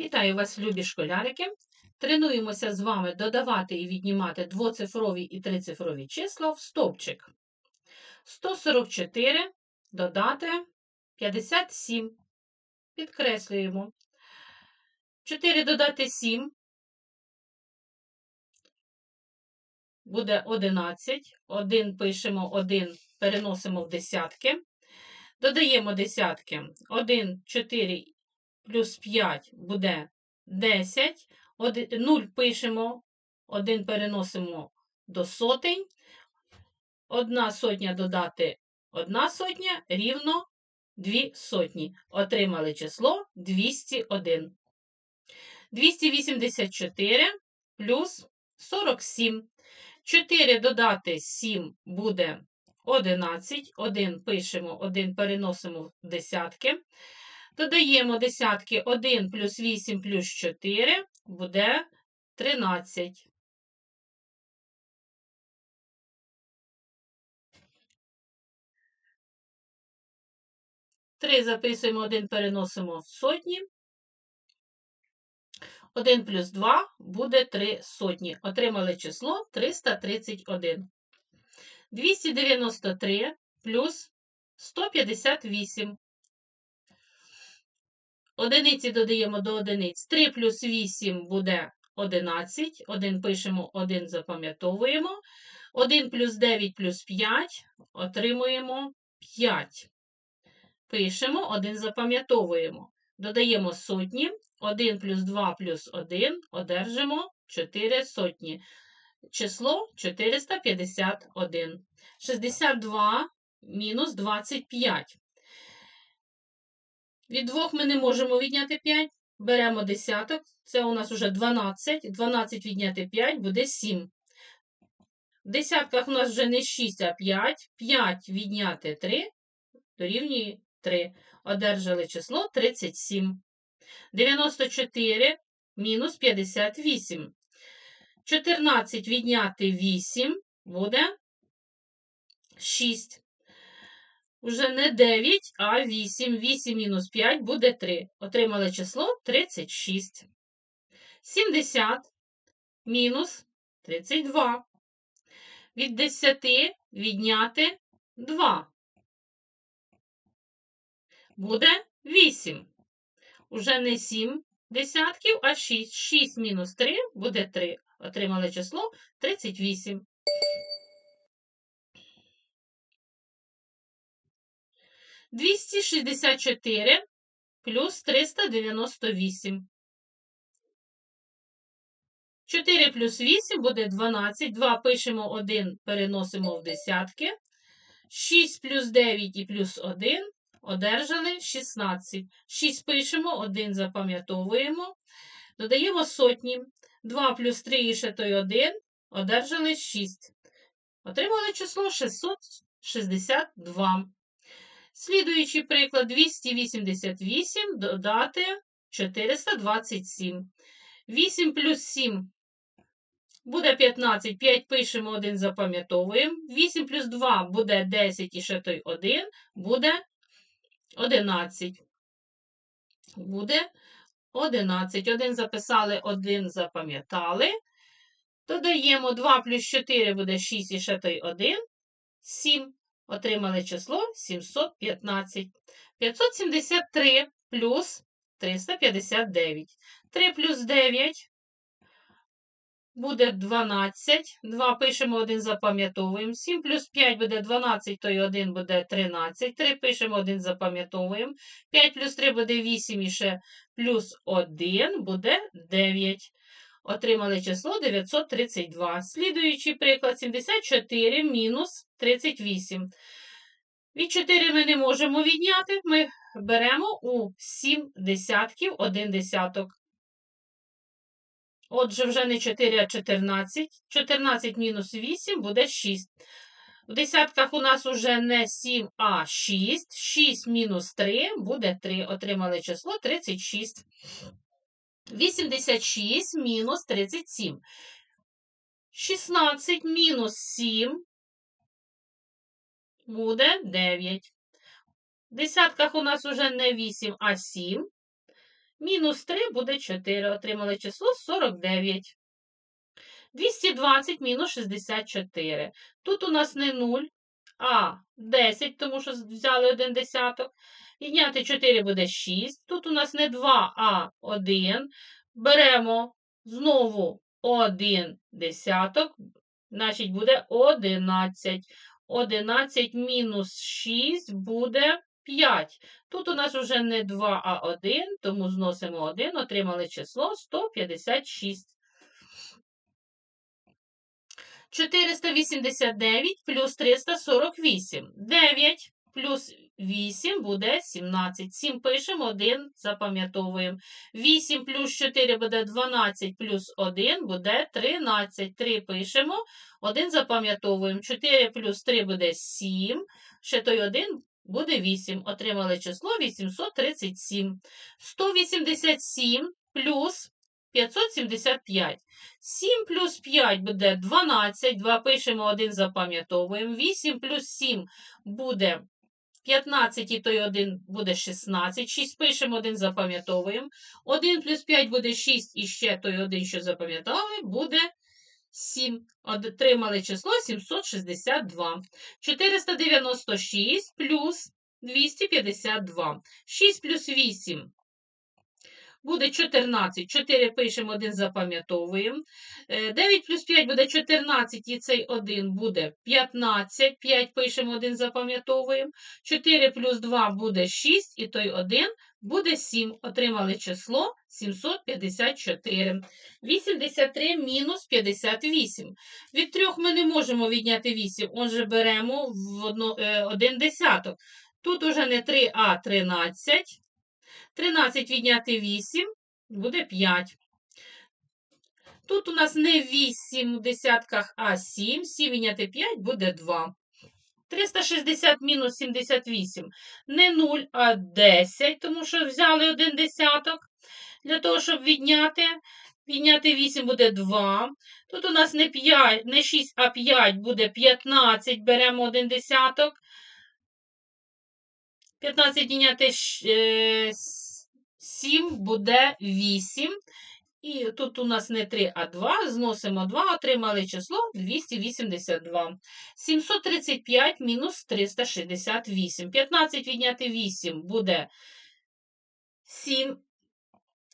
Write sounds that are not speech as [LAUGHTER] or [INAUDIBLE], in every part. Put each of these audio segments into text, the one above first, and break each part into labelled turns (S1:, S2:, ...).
S1: Вітаю вас, любі школярики! Тренуємося з вами додавати і віднімати двоцифрові і трицифрові числа в стовпчик. 144 додати 57. Підкреслюємо. 4 додати 7 буде 11. 1 пишемо 1, переносимо в десятки. Додаємо десятки. 1, 4 плюс 5 буде 10. 0 пишемо, 1 переносимо до сотень. Одна сотня додати одна сотня рівно 2 сотні. Отримали число 201. 284 плюс 47. 4 додати 7 буде 11. 1 пишемо, 1 переносимо в десятки. Додаємо десятки 1 плюс 8 плюс 4 буде 13. Три записуємо, 1 переносимо в сотні. 1 плюс 2 буде 3 сотні. Отримали число 331. 293 плюс 158. Одиниці додаємо до одиниць. 3 плюс 8 буде 11. 1 пишемо, 1 запам'ятовуємо. 1 плюс 9 плюс 5 отримуємо 5. Пишемо, 1 запам'ятовуємо. Додаємо сотні. 1 плюс 2 плюс 1 одержимо 4 сотні. Число 451. 62 мінус 25. Від 2 ми не можемо відняти 5. Беремо десяток. Це у нас вже 12. 12 відняти 5 буде 7. В десятках у нас вже не 6, а 5. 5 відняти 3 дорівнює 3. Одержали число 37. 94 мінус 58. 14 відняти 8 буде 6. Уже не 9, а 8. 8 мінус 5 буде 3. Отримали число 36. 70 мінус 32. Від 10 відняти 2. Буде 8. Уже не 7 десятків, а 6. 6 мінус 3 буде 3. Отримали число 38. 264 плюс 398. 4 плюс 8 буде 12. 2 пишемо 1, переносимо в десятки. 6 плюс 9 і плюс 1 одержали 16. 6 пишемо, 1 запам'ятовуємо. Додаємо сотні. 2 плюс 3 і ще той 1 одержали 6. Отримали число 662. Слідуючий приклад 288 додати 427. 8 плюс 7 буде 15. 5 пишемо, 1 запам'ятовуємо. 8 плюс 2 буде 10 і ще той 1 буде 11. Буде 11. 1 записали, 1 запам'ятали. Додаємо 2 плюс 4 буде 6 і ще той 1. 7. Отримали число 715. 573 плюс 359. 3 плюс 9 буде 12. 2 пишемо, 1 запам'ятовуємо. 7 плюс 5 буде 12, то й 1 буде 13. 3 пишемо, 1 запам'ятовуємо. 5 плюс 3 буде 8 і ще плюс 1 буде 9. Отримали число 932. Слідуючий приклад 74 мінус 38. Від 4 ми не можемо відняти. Ми беремо у 7 десятків 1 десяток. Отже, вже не 4, а 14. 14 мінус 8 буде 6. В десятках у нас уже не 7, а 6. 6 мінус 3 буде 3. Отримали число 36. 86 мінус 37. 16 мінус 7 буде 9. В десятках у нас уже не 8, а 7. Мінус 3 буде 4. Отримали число 49. 220 мінус 64. Тут у нас не 0, а 10, тому що взяли один десяток. Відняти 4 буде 6. Тут у нас не 2, а 1. Беремо знову 1 десяток, значить буде 11. 11 мінус 6 буде 5. Тут у нас вже не 2, а 1, тому зносимо 1, отримали число 156. 489 плюс 348. 9 плюс 8 буде 17. 7 пишемо, 1 запам'ятовуємо. 8 плюс 4 буде 12, плюс 1 буде 13. 3 пишемо, 1 запам'ятовуємо. 4 плюс 3 буде 7. Ще той 1 буде 8. Отримали число 837. 187 плюс 575. 7 плюс 5 буде 12. 2 пишемо, 1 запам'ятовуємо. 8 плюс 7 буде 15, і той 1 буде 16. 6 пишемо, 1 запам'ятовуємо. 1 плюс 5 буде 6, і ще той 1, що запам'ятали, буде 7. Отримали число 762. 496 плюс 252. 6 плюс 8 буде 14. 4 пишемо, 1 запам'ятовуємо. 9 плюс 5 буде 14, і цей 1 буде 15. 5 пишемо, 1 запам'ятовуємо. 4 плюс 2 буде 6, і той 1 буде 7. Отримали число 754. 83 мінус 58. Від 3 ми не можемо відняти 8, отже беремо в 1 десяток. Тут уже не 3, а 13. 13 відняти 8 буде 5. Тут у нас не 8 в десятках, а 7. 7 відняти 5 буде 2. 360 мінус 78. Не 0, а 10, тому що взяли один десяток. Для того, щоб відняти, відняти 8 буде 2. Тут у нас не 5, не 6, а 5 буде 15. Беремо один десяток. 15 відняти 7 буде 8. І тут у нас не 3, а 2. Зносимо 2, отримали число 282. 735 мінус 368. 15 відняти 8 буде 7.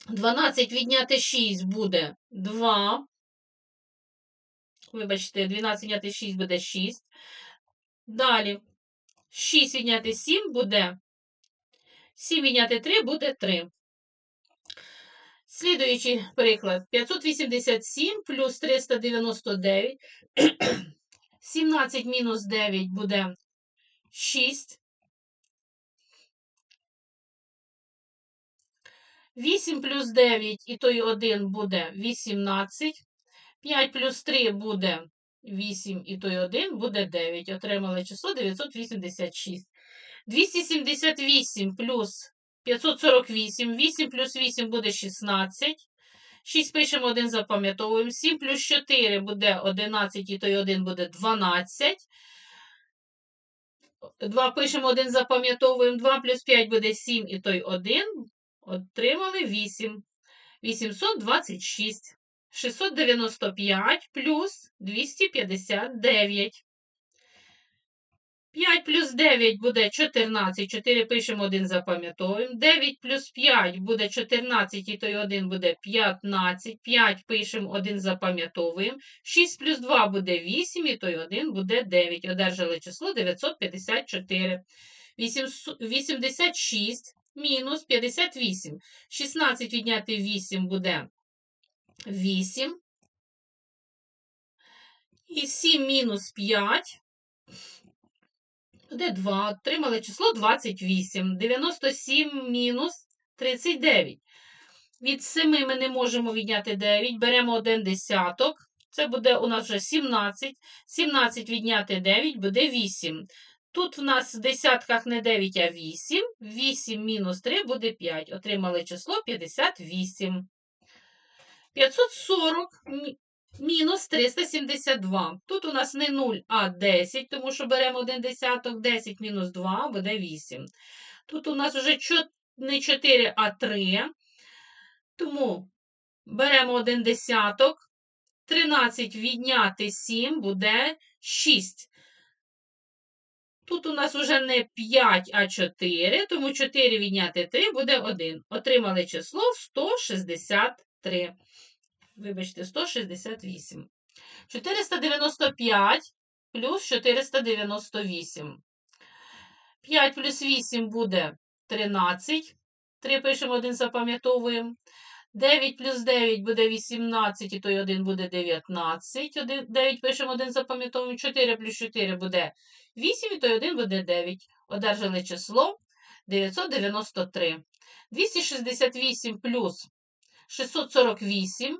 S1: 12 відняти 6 буде 2. Вибачте, 12 відняти 6 буде 6. Далі 6 відняти 7 буде 7 відняти 3 буде 3. Слідуючий приклад. 587 плюс 399. 17 [CLEARS THROAT] мінус 9 буде 6. 8 плюс 9 і той 1 буде 18. 5 плюс 3 буде 8 і той 1 буде 9. Отримали число 986. 278 плюс 548. 8 плюс 8 буде 16. 6 пишемо 1, запам'ятовуємо. 7 плюс 4 буде 11, і той 1 буде 12. 2 пишемо 1, запам'ятовуємо. 2 плюс 5 буде 7, і той 1. Отримали 8. 826. 695 плюс 259. 5 плюс 9 буде 14, 4 пишемо 1, запам'ятовуємо. 9 плюс 5 буде 14, і той 1 буде 15. 5 пишемо 1, запам'ятовуємо. 6 плюс 2 буде 8, і той 1 буде 9. Одержали число 954. 86 мінус 58. 16 відняти 8 буде 8. І 7 мінус 5 буде 2. Отримали число 28. 97 мінус 39. Від 7 ми не можемо відняти 9. Беремо один десяток. Це буде у нас вже 17. 17 відняти 9 буде 8. Тут в нас в десятках не 9, а 8. 8 мінус 3 буде 5. Отримали число 58. 540 мінус 372. Тут у нас не 0, а 10, тому що беремо один десяток, 10 мінус 2 буде 8. Тут у нас вже не 4, а 3. Тому беремо один десяток. 13 відняти 7 буде 6. Тут у нас уже не 5, а 4, тому 4 відняти 3 буде 1. Отримали число 163. Вибачте, 168. 495 плюс 498. 5 плюс 8 буде 13. 3 пишемо, 1 запам'ятовуємо. 9 плюс 9 буде 18, і той 1 буде 19. 1, 9 пишемо 1 запам'ятовуємо. 4 плюс 4 буде 8, і той 1 буде 9. Одержали число 993. 268 плюс 648.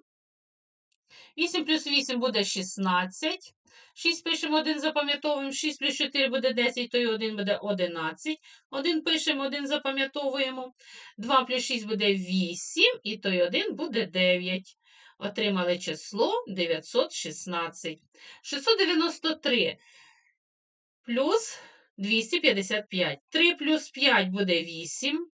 S1: 8 плюс 8 буде 16. 6 пишемо 1 запам'ятовуємо. 6 плюс 4 буде 10, то й 1 буде 11. 1 пишемо, 1 запам'ятовуємо. 2 плюс 6 буде 8, і той 1 буде 9. Отримали число 916. 693 плюс 255. 3 плюс 5 буде 8.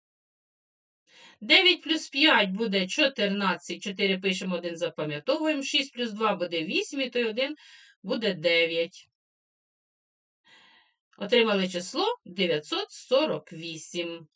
S1: 9 плюс 5 буде 14. 4 пишемо, 1 запам'ятовуємо. 6 плюс 2 буде 8, і той 1 буде 9. Отримали число 948.